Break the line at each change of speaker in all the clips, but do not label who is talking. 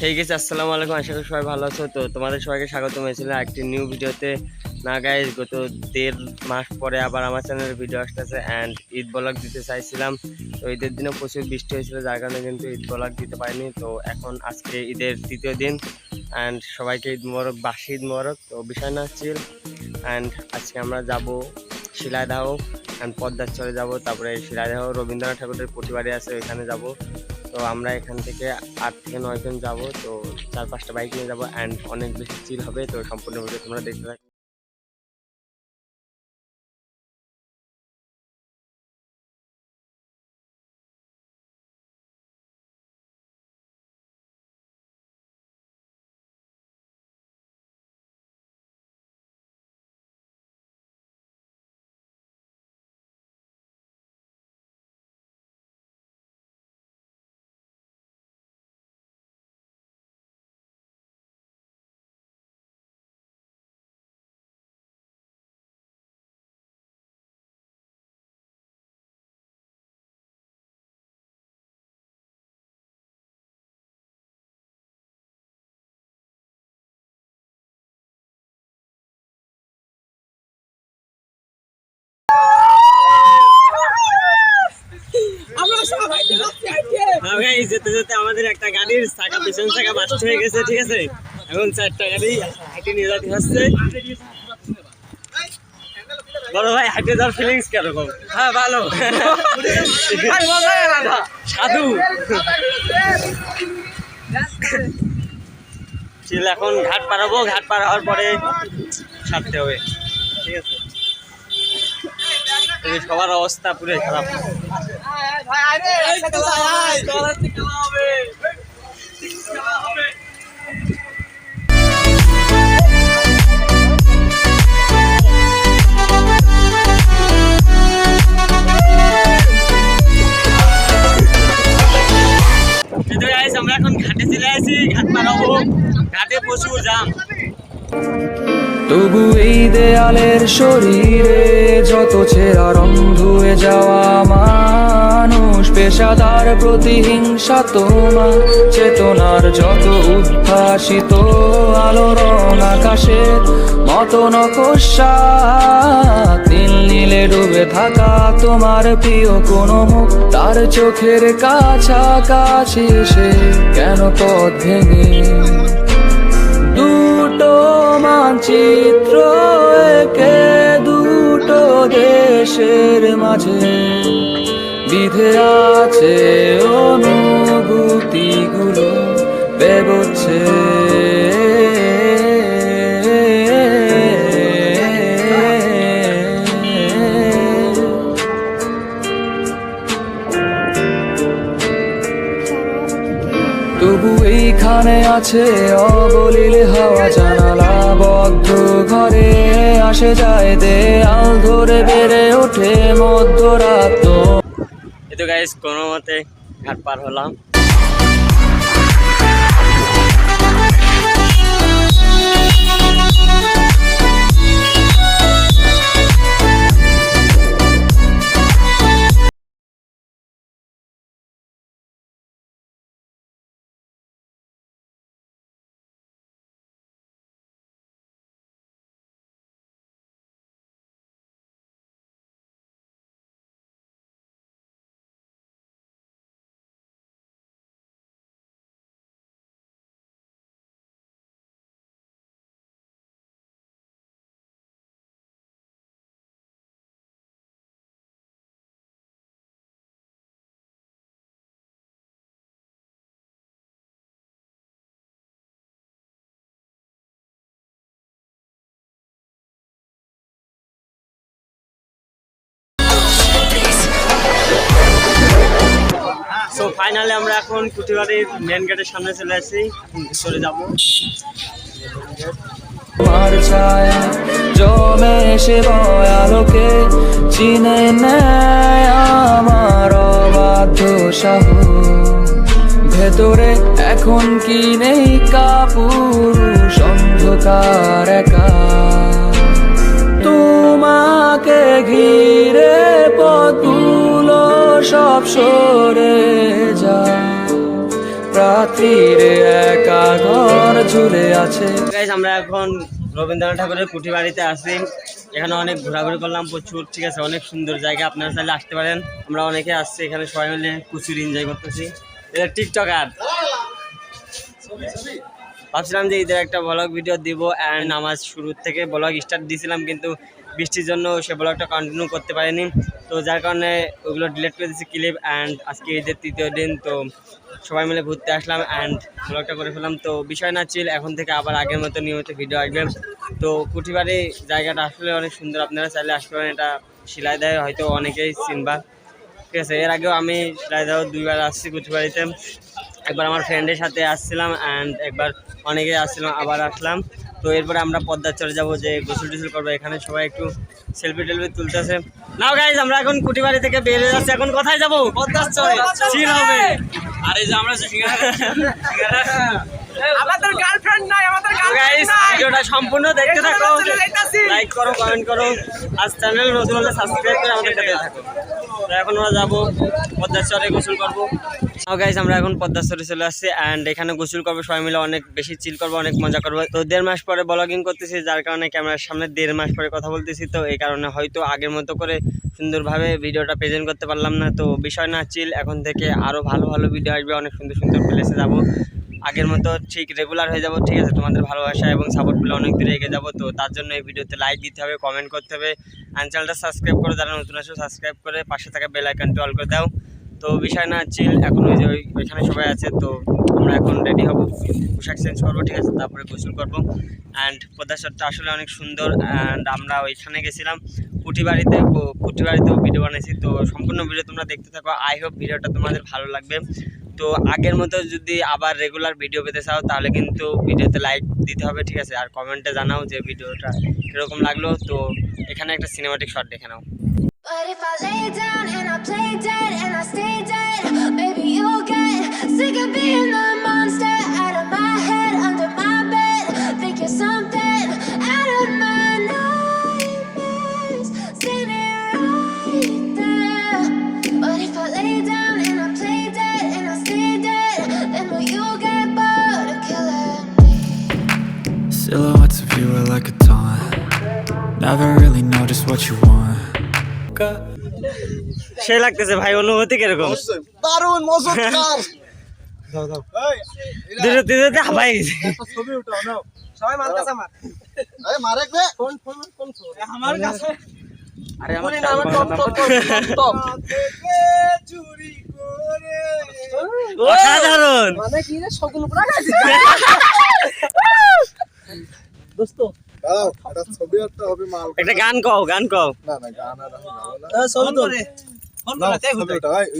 ঠিক আছে আসসালামু আলাইকুম। আশা করি সবাই ভালো আছো। তো তোমাদের সবাইকে স্বাগত। হয়েছিল একটি নিউ ভিডিওতে না গাইজ গত দেড় মাস পরে আবার আমার চ্যানেলের ভিডিও আসতেছে অ্যান্ড ঈদ ব্লগ দিতে চাইছিলাম। তো ঈদের দিনে প্রচুর বৃষ্টি হয়েছিল, যার কারণে কিন্তু ঈদ ব্লগ দিতে পারিনি। তো এখন আজকে ঈদের তৃতীয় দিন অ্যান্ড সবাইকে ঈদ মোবারক, বাসি ঈদ মোবারক। তো বিষয় না ছিল অ্যান্ড আজকে আমরা যাব শিলাইদাহ অ্যান্ড পদ্মার চলে যাব। তারপরে শিলাদাহ রবীন্দ্রনাথ ঠাকুরের প্রতিবারে আছে, ওইখানে যাব। তো আমরা এখান থেকে আট থেকে নয়জন যাব, তো চার পাঁচটা বাইক নিয়ে যাব অ্যান্ড অনেক বেশি চিল হবে, তো সম্পূর্ণ তোমরা দেখতে থাকো। যেতে যেতে আমাদের একটা গাড়ির পিছন হয়ে গেছে, ঠিক আছে? এখন চারটা গাড়ি হাঁটে হচ্ছে। ভাই, হাঁটে যাওয়ার ফিলিংস হ্যাঁ ভালো। সাধু। এখন ঘাট পারাবো ঘাট পার হওয়ার পরে ছাড়তে হবে, ঠিক আছে? সবার অবস্থা পুরো খারাপ। আমরা এখন ঘাটে চলে আসি ঘাট পারাবো ঘাটে প্রচুর জাম।
তবু এই দেয়ালের শরীরে যত ছেঁড়া রং ধুয়ে যাওয়া মানুষ পেশাদার প্রতিহিংসা তোমার চেতনার যত উদ্ভাসিত আলো রং আকাশের মতো নকশা নীলে ডুবে থাকা তোমার প্রিয় কোনো মুখ, তার চোখের কাছাকাছি সে কেন পথ ভেঙে? দুটো মানচিত্র একে দুটো দেশের মাঝে। বিধে আছে অনুভূতিগুলো বেগোচ্ছে। তবু এইখানে আছে অবলিল হাওয়া, জানালা বদ্ধ ঘরে আসে যায় দেয়াল ধরে বেড়ে ওঠে।
গাইস কোনো মতে ঘাট পার হলাম। ফাইনালি আমরা এখন কুটিবাড়ির মেন গেটের সামনে চলে আসি। চলে যাব।
তোমার বয়ালোকে চিনে আমার অবাধ্য ভেতরে এখন কি নেই কাপুরুষ অন্ধকার একা। তোমাকে ঘিরে পথগুলো সব সরে যায়। রাত্রিরে একা ঘর ঝুলে আছে।
আমরা এখন রবীন্দ্রনাথ ঠাকুরের কুঠি বাড়িতে আছি এখানে অনেক ঘোরাঘুরি করলাম প্রচুর, ঠিক আছে? অনেক সুন্দর জায়গা। আপনারা চাইলে আসতে পারেন। আমরা অনেকে আসছি এখানে সবাই মিলে প্রচুর এনজয় করতেছি। এটা টিকটকার ভাবছিলাম যে ঈদের একটা ব্লগ ভিডিও দিব। অ্যান্ড আমার শুরুর থেকে ব্লগ স্টার্ট দিয়েছিলাম কিন্তু বৃষ্টির জন্য সে ব্লগটা কন্টিনিউ করতে পারিনি। তো যার কারণে ওগুলো ডিলিট করে দিয়েছি ক্লিপ অ্যান্ড আজকে ঈদের তৃতীয় দিন, তো সবাই মিলে ঘুরতে আসলাম অ্যান্ড ব্লগটা করে ফেললাম। তো বিষয় না ছিল এখন থেকে আবার আগের মতো নিয়মিত ভিডিও আসবে। তো কুঠিবাড়ি জায়গাটা আসলে অনেক সুন্দর, আপনারা চাইলে আসতে পারেন, এটা শিলাই দেয় হয়তো অনেকেই চিনবা। ঠিক আছে, এর আগেও আমি শিলাই দেওয়া দুইবার আসছি কুঠিবাড়িতে। একবার আমার ফ্রেন্ডের সাথে আসছিলাম অ্যান্ড একবার অনেকে আসছিলাম আবার আসলাম। তো এরপরে আমরা পদ্মার চলে যাব যে গোসল টোসল করব। এখানে সবাই একটু সেলফি টেলফি তুলতেছে। নাও গাইজ আমরা এখন কুটিবাড়ি থেকে বেরিয়ে যাচ্ছি। এখন কোথায় যাব? পদ্মার চলে চিল হবে। আরে যে আমরা
আমাদের গার্লফ্রেন্ড নাই আমাদের
ভিডিওটা সম্পূর্ণ দেখতে থাকো লাইক করো কমেন্ট করো আর চ্যানেল নতুন হলে সাবস্ক্রাইব করে আমাদের সাথে থাকো। তো এখন আমরা যাব পদ্মাচরে গোসল করব। গাইজ আমরা এখন পদ্মাচরে চলে আসছি অ্যান্ড এখানে গোসল করব সবাই মিলে অনেক বেশি চিল করব অনেক মজা করব। তো দেড় মাস পরে ব্লগিং করতেছি যার কারণে ক্যামেরার সামনে দেড় মাস পরে কথা বলতেছি তো এই কারণে হয়তো আগের মতো করে সুন্দরভাবে ভিডিওটা প্রেজেন্ট করতে পারলাম না। তো বিষয় না চিল এখন থেকে আরও ভালো ভালো ভিডিও আসবে অনেক সুন্দর সুন্দর প্লেসে যাব। আগের মতো ঠিক রেগুলার হয়ে যাব, ঠিক আছে? তোমাদের ভালোবাসা এবং সাপোর্ট পেলে অনেক দূরে এগিয়ে যাব। তো তার জন্য এই ভিডিওতে লাইক দিতে হবে কমেন্ট করতে হবে আর চ্যানেলটা সাবস্ক্রাইব করে যারা নতুন আসো সাবস্ক্রাইব করে পাশে থাকা বেল আইকনটি অল করে দাও। তো বিষয় না চিল এখন ওই যে ওই- ওইখানে সবাই আছে, তো আমরা এখন রেডি হব, পোশাক চেঞ্জ করব, ঠিক আছে? তারপরে গোসল করব। অ্যান্ড পদ্মাশটটা আসলে অনেক সুন্দর অ্যান্ড আমরা ওইখানে গেছিলাম কুটি বাড়িতে ও- কুটি বাড়িতেও ভিডিও বানিয়েছি। তো সম্পূর্ণ ভিডিও তোমরা দেখতে থাকো। আই হোপ ভিডিওটা তোমাদের ভালো লাগবে। তো আগের মতো যদি আবার রেগুলার ভিডিও পেতে চাও তাহলে কিন্তু ভিডিওতে লাইক দিতে হবে ঠিক আছে? আর কমেন্টে জানাও যে ভিডিওটা কীরকম লাগল। তো এখানে একটা সিনেমাটিক শট দেখে নাও।
But if I lay down and I play dead and I stay dead, you'll get sick of being the
Never really know just what you want.
সে লাগতেছে ভাই অনুভূতি কীরকম?
দারুণ মজুদার
দুটো তিনটে হাবাই।
ছবি উঠাও নাও। সবাই মার কাছে মার। আরে মারে কে কোন ফোন কোন আমার কাছে।
আরে আমার
আমার টপ টপ টপ চুরি করে।
অসাধারণ।
মানে কি রে সগুন পুরা দোস্ত
একটা
গান কও গান কও।
না না গান আর আমি গাবো না।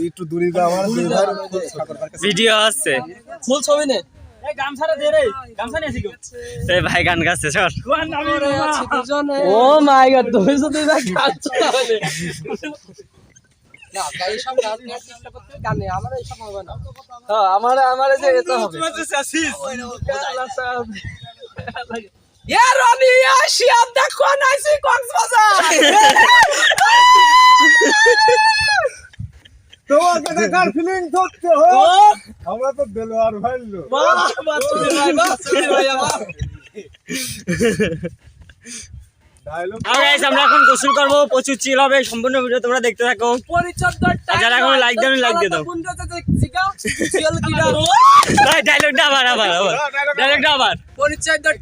একটু দূরে আমার
ভিডিও আছে।
ফুল ছবি নে।
ভাই গান গাচ্ছে
ও মাই গড তুমি যদি আমার এইসব হবে না। হ্যাঁ আমার আমার যে এটা হবে। ইয়া রনি আসিয়া দেখো নাইছি কক্সবাজার
তোমার কাছে কার ফিলিং হো আমরা তো দেলোয়ার ভাইলো
বাহ বাহ ভাই বাহ ভাই আমার
গাইস আমরা এখন গোসল করব প্রচুর চিল হবে সম্পূর্ণ ভিডিও তোমরা দেখতে থাকো।
পরিচর্যার
আর যারা এখনও like দেননি, like দিয়ে দাও। ডায়লগটা আবার আবার আবার। ডায়লগটা আবার।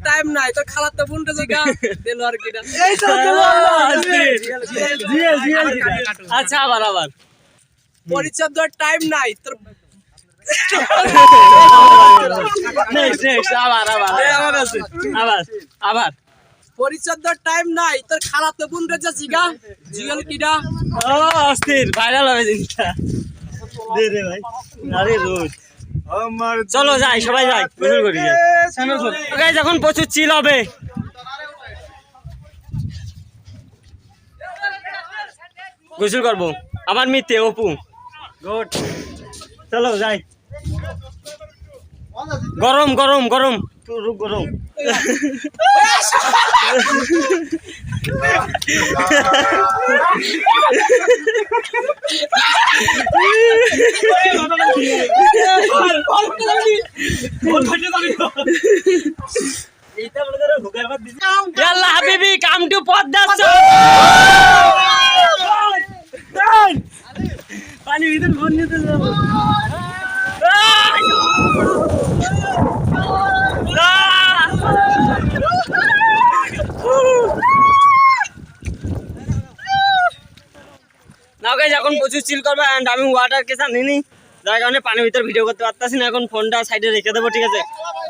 টাইম নাই তোর খালার তো বোনটা জিগা দিল আর কিটা
আচ্ছা আবার আবার।
টাইম নাই তোর
আবার আবার
এই আমার আছে
আবার আবার।
পরিচর্যার টাইম নাই। তোর খালার তো বোনটা যা জিগা। জিগল কিডা?
ও অস্থির। ভাইরাল হবে জিনিসটা। দে রে ভাই। আরে রোজ।
আমার
চলো যাই সবাই যাই। গোসল করি। গাইস এখন প্রচুর চিল হবে। গোসল করব। আমার মিতে অপু। গুড চলো যাই। গরম গরম গরম। গরম। ইয়াল্লা হাবিবি কাম টু পদ্মা পানি ভিতর ফোন নিতে যাব। এখন প্রচুর চিল করব অ্যান্ড আমি ওয়াটার কেসা নিনি যার কারণে পানির ভিতর ভিডিও করতে পারতাছি না, এখন ফোনটা সাইডে রেখে দেবো, ঠিক আছে?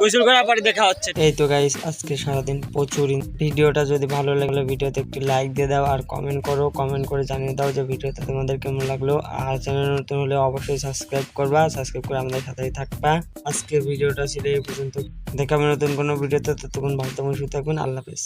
গোসল করার পরে দেখা হচ্ছে। এই তো গাইস আজকে সারাদিন প্রচুর ভিডিওটা যদি ভালো লাগল ভিডিওতে একটি লাইক দিয়ে দাও আর কমেন্ট করো। কমেন্ট করে জানিয়ে দাও যে ভিডিওটা তোমাদের কেমন লাগল। আর চ্যানেল নতুন হলে অবশ্যই সাবস্ক্রাইব করবা সাবস্ক্রাইব করে আমাদের সাথেই থাকবা। আজকের ভিডিওটা ছিল এই পর্যন্ত। দেখাবে নতুন কোনো ভিডিওতে ততক্ষণ ভালো থাকুন, সুস্থ থাকুন, আল্লাহ হাফেজ।